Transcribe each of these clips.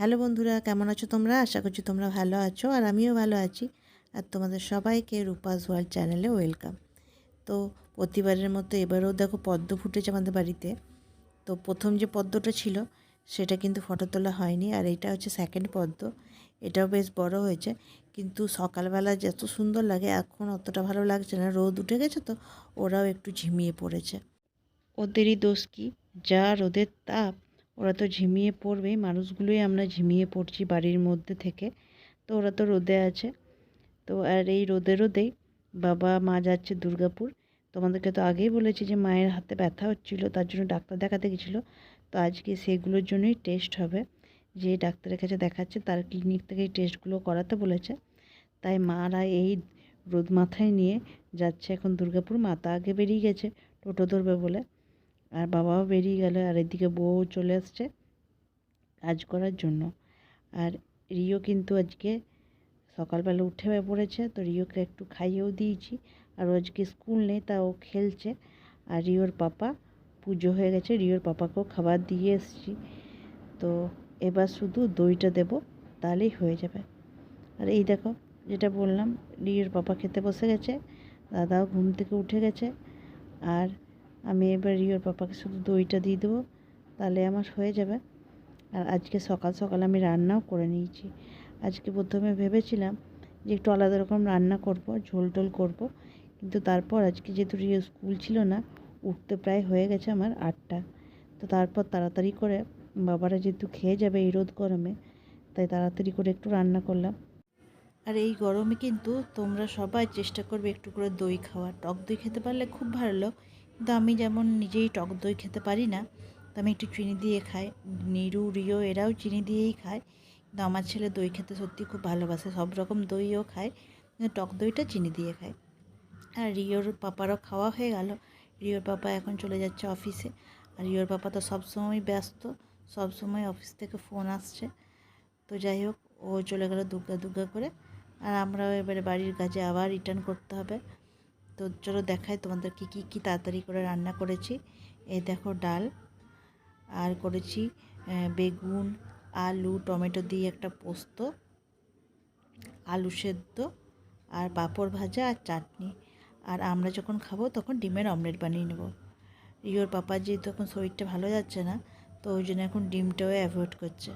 Hello বন্ধুরা, কেমন আছো তোমরা? আশা করছি তোমরা ভালো আছো আর আমিও ভালো আছি। আর তোমাদের সবাইকে রূপাস ওয়ার্ল্ড চ্যানেলে ওয়েলকাম। তো প্রতিবারের মতো এবারেও দেখো পদ্ম ফুটেছে আমাদের বাড়িতে। তো প্রথম যে পদ্মটা ছিল, সেটা কিন্তু ফটো তোলা হয়নি আর এটা হচ্ছে সেকেন্ড পদ্ম। এটাও বেশ বড় হয়েছে। কিন্তু সকালবেলা যত সুন্দর লাগে, এখন অতটা ভালো লাগছে না। রোদ উঠে গেছে তো, ওরাও একটু ঝিমিয়ে পড়েছে। ওদেরই দোষ কি? যা রোদের তাপ ওরা তো ঝিমিয়ে পড়বেই, মানুষগুলোই আমরা ঝিমিয়ে পড়ছি বাড়ির মধ্যে থেকে। তো ওরা তো রোদে আছে। তো আর এই রোদে রোদেই বাবা মা যাচ্ছে দুর্গাপুর। তোমাদেরকে তো আগেই বলেছি যে মায়ের হাতে ব্যথা হচ্ছিল, তার জন্য ডাক্তার দেখাতে গেছিল। তো আজকে সেগুলোর জন্যই টেস্ট হবে। যে ডাক্তারের কাছে দেখাচ্ছে, তার ক্লিনিক থেকে টেস্টগুলো করাতে বলেছে। তাই মারা এই রোদ মাথায় নিয়ে যাচ্ছে এখন দুর্গাপুর। মাতা আগে বেরিয়ে গেছে, টোটো ধরবে বলে। আর বাবাও বেরিয়ে গেল, আর এদিকে বউ চলে আসছে কাজ করার জন্য। আর রিও কিন্তু আজকে সকালবেলা উঠে পড়েছে, তো রিওকে একটু খাইয়েও দিয়েছি। আর আজকে স্কুল নেই, তা ও খেলছে। আর রিওর পাপা, পুজো হয়ে গেছে, রিওর পাপাকেও খাবার দিয়ে এসেছি। তো এবার শুধু দইটা দেব, তাহলেই হয়ে যাবে। আর এই দেখো, যেটা বললাম, রিওর পাপা খেতে বসে গেছে, দাদাও ঘুম থেকে উঠে গেছে। আর আমি এবার রিওর পাপাকে শুধু দইটা দিয়ে দেবো, তাহলে আমার হয়ে যাবে। আর আজকে সকাল সকাল আমি রান্নাও করে নিয়েছি। আজকে প্রথমে ভেবেছিলাম যে একটু আলাদা রকম রান্না করব, ঝোল টোল করব, কিন্তু তারপর আজকে যেহেতু রিও স্কুল ছিল না, উঠতে প্রায় হয়ে গেছে আমার আটটা। তো তারপর তাড়াতাড়ি করে বাবারা যেহেতু খেয়ে যাবে এই রোদ গরমে, তাই তাড়াতাড়ি করে একটু রান্না করলাম। আর এই গরমে কিন্তু তোমরা সবাই চেষ্টা করবে একটু করে দই খাওয়া টক দই খেতে পারলে খুব ভালো কিন্তু আমি যেমন নিজেই টক দই খেতে পারি না, তো আমি একটু চিনি দিয়ে খাই। নিরু, রিও এরাও চিনি দিয়েই খায়। কিন্তু আমার ছেলে দই খেতে সত্যি খুব ভালোবাসে, সব রকম দইও খায়। কিন্তু টক দইটা চিনি দিয়ে খায়। আর রিওর পাপারও খাওয়া হয়ে গেল। রিওর পাপা এখন চলে যাচ্ছে অফিসে। আর রিওর পাপা তো সবসময় ব্যস্ত, সব সময় অফিস থেকে ফোন আসছে। তো যাই হোক, ও চলে গেল দুর্গা দুর্গা করে। আর আমরাও এবারে বাড়ির কাজে আবার রিটার্ন করতে হবে। তো চলো দেখাই তোমাদের কী কী তাড়াতাড়ি করে রান্না করেছি। এই দেখো ডাল, আর করেছি বেগুন, আলু, টমেটো দিয়ে একটা পোস্ত, আলু সেদ্ধ, আর পাঁপড় ভাজা আর চাটনি। আর আমরা যখন খাব তখন ডিমের অমলেট বানিয়ে নেব। রিওর পাপার যেহেতু এখন শরীরটা ভালো যাচ্ছে না, তো ওই জন্য এখন ডিমটাও অ্যাভয়েড করছে।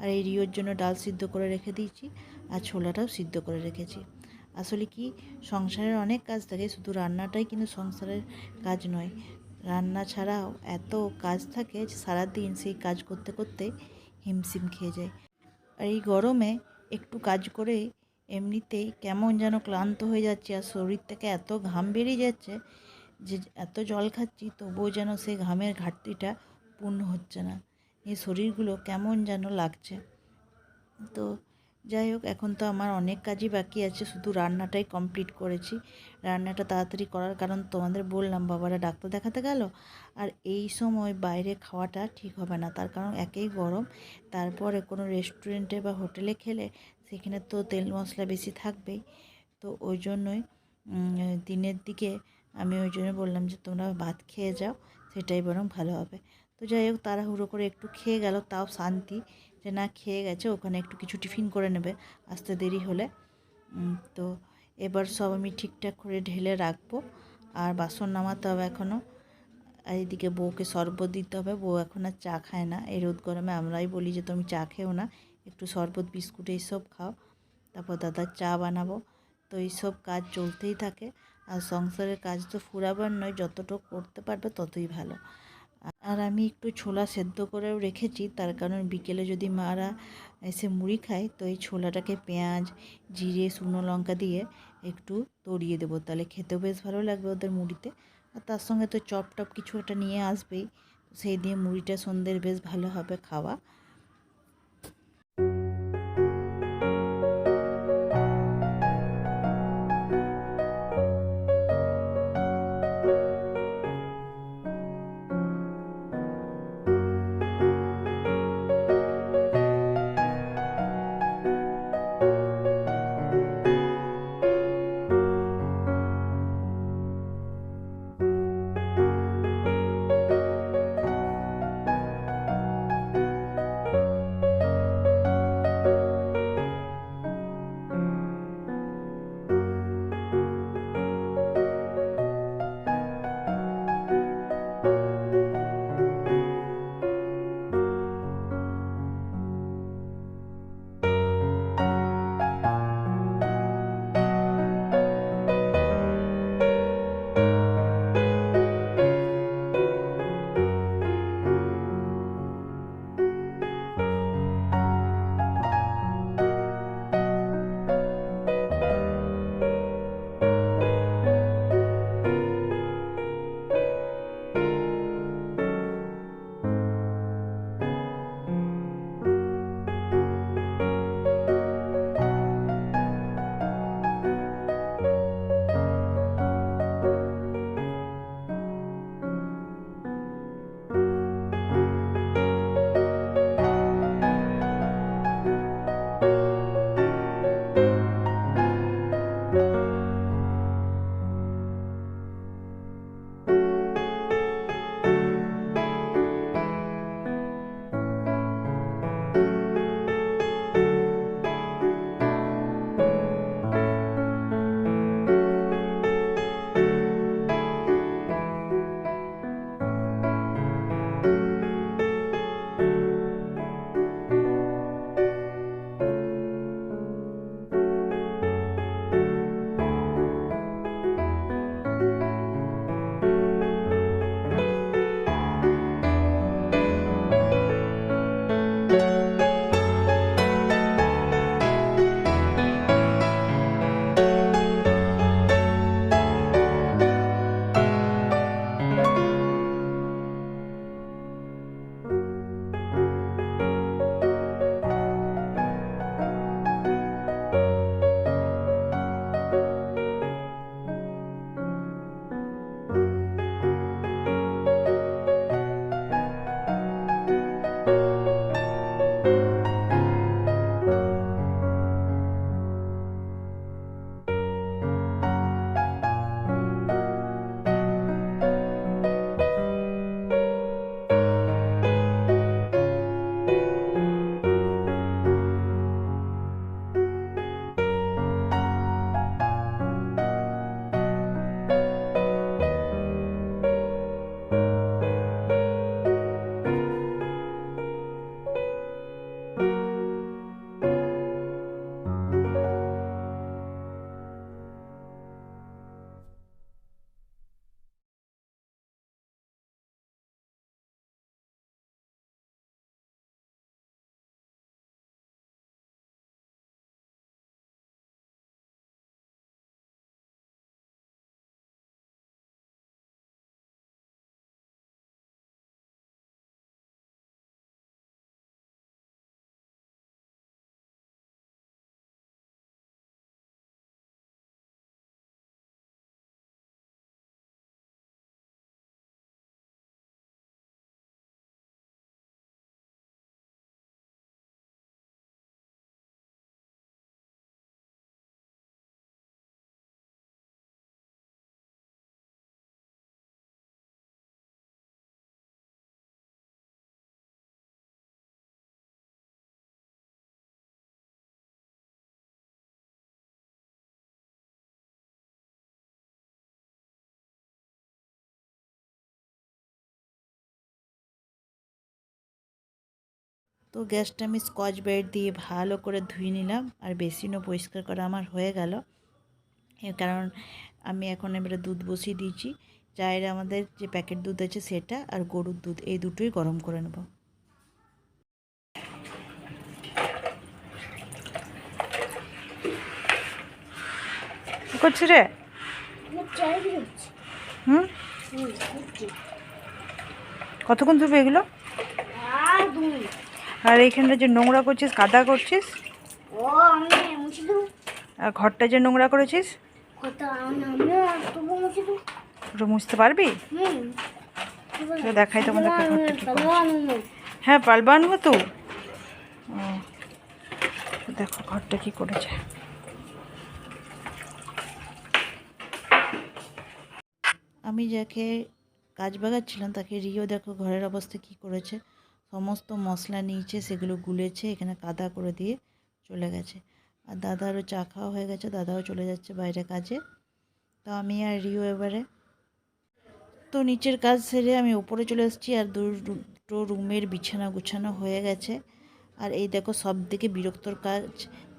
আর এই রিওর জন্য ডাল সিদ্ধ করে রেখে দিয়েছি, আর ছোলাটাও সিদ্ধ করে রেখেছি। আসলে কি সংসারের অনেক কাজ থাকে, শুধু রান্নাটাই কিন্তু সংসারের কাজ নয়। রান্না ছাড়াও এত কাজ থাকে যে সারাদিন সেই কাজ করতে করতে হিমশিম খেয়ে যায়। আর এই গরমে একটু কাজ করে এমনিতেই কেমন যেন ক্লান্ত হয়ে যাচ্ছে আর শরীর থেকে এত ঘাম বেরিয়ে যাচ্ছে যে এত জল খাচ্ছি, তবুও যেন সেই ঘামের ঘাটতিটা পূর্ণ হচ্ছে না। এই শরীরগুলো কেমন যেন লাগছে। তো যাই হোক, এখন তো আমার অনেক কাজই বাকি আছে, শুধু রান্নাটাই কমপ্লিট করেছি। রান্নাটা তাড়াতাড়ি করার কারণ তোমাদের বললাম, বাবারা ডাক্তার দেখাতে গেল। আর এই সময় বাইরে খাওয়াটা ঠিক হবে না, তার কারণ একেই গরম। তারপরে কোনো রেস্টুরেন্টে বা হোটেলে খেলে সেখানে তো তেল মশলা বেশি থাকবেই। তো ওই জন্যই দিনের দিকে আমি ওই জন্য বললাম যে, তোমরা ভাত খেয়ে যাও, সেটাই বরং ভালো হবে। তো যাই হোক, তাড়াহুড়ো করে একটু খেয়ে গেল, তাও শান্তি। যে না খেয়ে গেছে, ওখানে একটু কিছু টিফিন করে নেবে, আসতে দেরি হলে। তো এবার সব আমি ঠিকঠাক করে ঢেলে রাখব, আর বাসন নামাতে হবে এখনও আর এদিকে বউকে শরবত দিতে হবে, বউ এখন আর চা খায় না। এই রোদ গরমে আমরাই বলি যে, তুমি চা খেও না, একটু শরবত, বিস্কুট এইসব খাও, তারপর দাদার চা বানাবো। তো এইসব কাজ চলতেই থাকে, আর সংসারের কাজ তো ফুরাবার নয়, যতটুকু করতে পারবে ততই ভালো। আর আমি একটু ছোলা সেদ্ধ করেও রেখেছি। তার কারণ বিকেলে যদি মারা এসে মুড়ি খায়, তো এই ছোলাটাকে পেঁয়াজ, জিরে, শুকনো লঙ্কা দিয়ে একটু তড়িয়ে দেবো। তাহলে খেতেও বেশ ভালো লাগবে ওদের মুড়িতে। আর তার সঙ্গে তো চপ টপ কিছু একটা নিয়ে আসবেই। সেই দিয়ে মুড়িটা সন্ধ্যের বেশ ভালো হবে খাওয়া। তো গ্যাসটা আমি স্কচ ব্রাইট দিয়ে ভালো করে ধুয়ে নিলাম আর বেসিনও পরিষ্কার করা আমার হয়ে গেল। কারণ আমি এখন এবারে দুধ বসিয়ে দিয়েছি। চায়ের আমাদের যে প্যাকেট দুধ আছে সেটা আর গরুর দুধ, এই দুটোই গরম করে নেব। কি করছিস রে? কতক্ষণ ধুবে এগুলো? আর এইখানটা যে নোংরা করছিস কাদা করছিস? ও আমি মুছে দেবো। আর ঘরটা যে নোংরা করেছিস? ওটা মুছতে পারবি? হুম। তো দেখাই তোমাদেরকে ঘরটা কি হ্যাঁ পারবা আনব তো? দেখো ঘরটা কি করেছে। আমি যাকে কাজ বাগাচ্ছিলাম তাকে রিও দেখো ঘরের অবস্থা কি করেছে। সমস্ত মশলা নিয়েছে, সেগুলো গুলেছে, এখানে কাদা করে দিয়ে চলে গেছে। আর দাদারও চা খাওয়া হয়ে গেছে, দাদাও চলে যাচ্ছে বাইরে কাজে। তো আমি আর রিও এবারে। তো নিচের কাজ সেরে আমি উপরে চলে এসেছি, আর দুটো রুমের বিছানা গুছানো হয়ে গেছে। আর এই দেখো সব থেকে বিরক্তর কাজ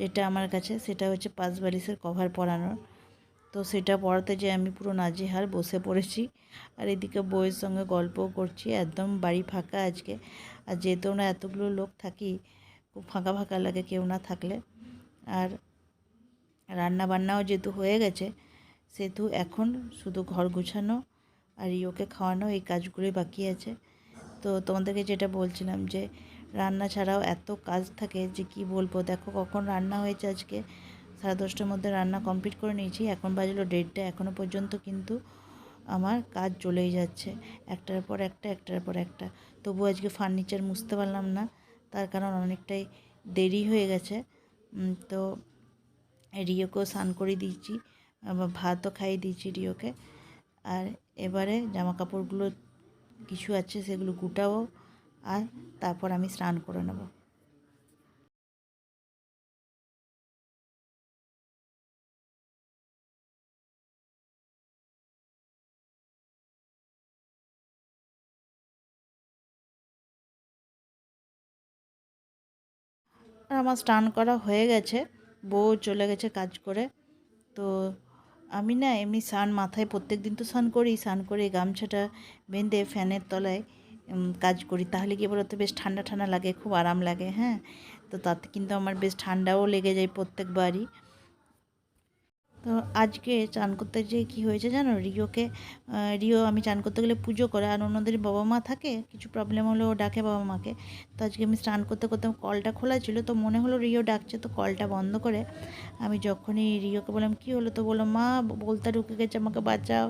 যেটা আমার কাছে, সেটা হচ্ছে পাঁচ বালিশের কভার পরানোর। তো সেটা পড়াতে যে আমি পুরো নাজেহাল বসে পড়েছি। আর এদিকে বইয়ের সঙ্গে গল্পও করছি, একদম বাড়ি ফাঁকা আজকে। আর যেহেতু না এতগুলো লোক থাকি, খুব ফাঁকা ফাঁকা লাগে কেউ না থাকলে। আর রান্না বান্নাও যেহেতু হয়ে গেছে, সেহেতু এখন শুধু ঘর গুছানো আর ইয়োকে খাওয়ানো, এই কাজগুলোই বাকি আছে। তো তোমাদেরকে যেটা বলছিলাম যে, রান্না ছাড়াও এত কাজ থাকে যে কি বলব? দেখো কখন রান্না হয়েছে আজকে সাড়ে দশটার মধ্যে রান্না কমপ্লিট করে নিয়েছি। এখন বাজলো ডেটটা এখনও পর্যন্ত কিন্তু আমার কাজ চলেই যাচ্ছে। একটার পর একটা, একটার পর একটা। তবু আজকে ফার্নিচার মুছতে পারলাম না। তার কারণ অনেকটাই দেরি হয়ে গেছে। তো রিওকেও স্নান করে দিয়েছি। ভাতও খাইয়ে দিয়েছি রিওকে। আর এবারে জামা কাপড়গুলো কিছু আছে সেগুলো গুটাবো। আর তারপর আমি স্নান করে নেব। আমার স্নান করা হয়ে গেছে। বউ চলে গেছে কাজ করে। তো আমি না এমনি স্নান মাথায় প্রত্যেক দিন তো স্নান করি, স্নান করে গামছাটা বেঁধে ফ্যানের তলায় কাজ করি। তাহলে কি বলতো, বেশ ঠান্ডা ঠান্ডা লাগে, খুব আরাম লাগে হ্যাঁ? তো তাতে কিন্তু আমার বেশ ঠান্ডাও লেগে যায় প্রত্যেকবারই। তো আজকে চান করতে যে কি হয়েছে জানো? রিওকে রিও আমি চান করতে গেলে পুজো করে আর অন্যদের বাবা মা থাকে, কিছু প্রবলেম হলে ও ডাকে বাবা মাকে। তো আজকে আমি স্নান করতে করতে কলটা খোলা ছিল, তো মনে হলো রিও ডাকছে, তো কলটা বন্ধ করে আমি যখনই রিওকে বললাম, কি হলো? তো বলল, মা, বলতে ঢুকে গেছে, আমাকে বাঁচাও।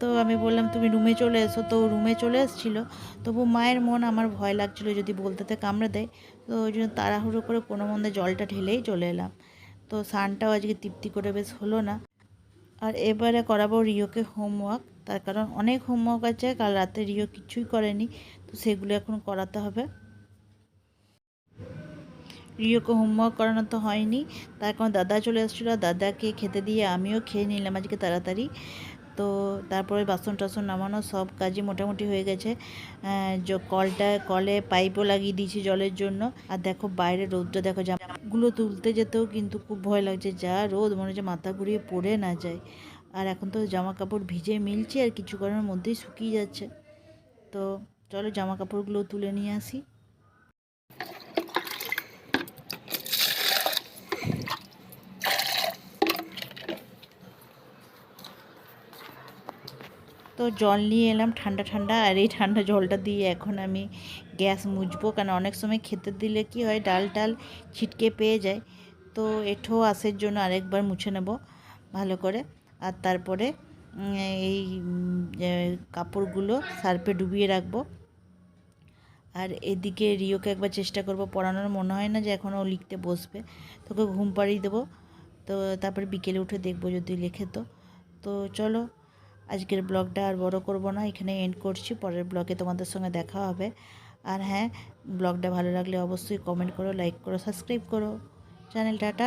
তো আমি বললাম, তুমি রুমে চলে এসো। তো রুমে চলে এসেছিল। তবু মায়ের মন আমার ভয় লাগছিল যদি বলতেতে কামড়ে দেয়। তো ওই জন্য তাড়াহুড়ো করে কোনো মন্দে জলটা ঢেলেই চলে এলাম। তো সানটাও আজকে তৃপ্তি করে বেশ হলো না। আর এবারে করাবো রিওকে হোমওয়ার্ক, তার কারণ অনেক হোমওয়ার্ক আছে, কাল রাতে রিও কিছুই করেনি, তো সেগুলো এখন করাতে হবে। রিওকে হোমওয়ার্ক করানো তো হয়নি, তার কারণ দাদা চলে এসেছিল, দাদাকে খেতে দিয়ে আমিও খেয়ে নিলাম আজকে তাড়াতাড়ি। তো তারপরে বাসন টাসন নামানো সব কাজই মোটামুটি হয়ে গেছে। কলটা, কলে পাইপও লাগিয়ে দিয়েছি জলের জন্য। আর দেখো বাইরে রোদটা দেখো, জামাগুলো তুলতে যেতেও কিন্তু খুব ভয় লাগছে, যা রোদ, মনে হচ্ছে মাথা ঘুরিয়ে পড়ে না যায়। আর এখন তো জামা কাপড় ভিজে মিলছে আর কিছুক্ষণের মধ্যেই শুকিয়ে যাচ্ছে। তো চলো জামা কাপড়গুলো তুলে নিয়ে আসি। জল নিয়ে এলাম ঠান্ডা ঠান্ডা, আর এই ঠান্ডা জলটা দিয়ে এখন আমি গ্যাস মুছবো। কারণ অনেক সময় খেতে দিলে কি হয়, ডাল টাল ছিটকে পেয়ে যায়। তো এঠো আসের জন্য আরেকবার মুছে নেব ভালো করে। আর তারপরে এই কাপড়গুলো সার্ফে ডুবিয়ে রাখব। আর এদিকে রিওকে একবার চেষ্টা করব পড়ানোর। মনে হয় না যে এখন ও লিখতে বসবে। তোকে ঘুম পাড়িয়ে দেবো। তো তারপরে বিকেলে উঠে দেখব যদি লেখে তো। তো চলো আজকের ব্লগটা আর বড় করব না, এখানে এন্ড করছি, পরের ব্লগে তোমাদের সঙ্গে দেখা হবে। আর হ্যাঁ ব্লগটা ভালো লাগলে অবশ্যই কমেন্ট করো লাইক করো সাবস্ক্রাইব করো। চ্যানেলটা টাটা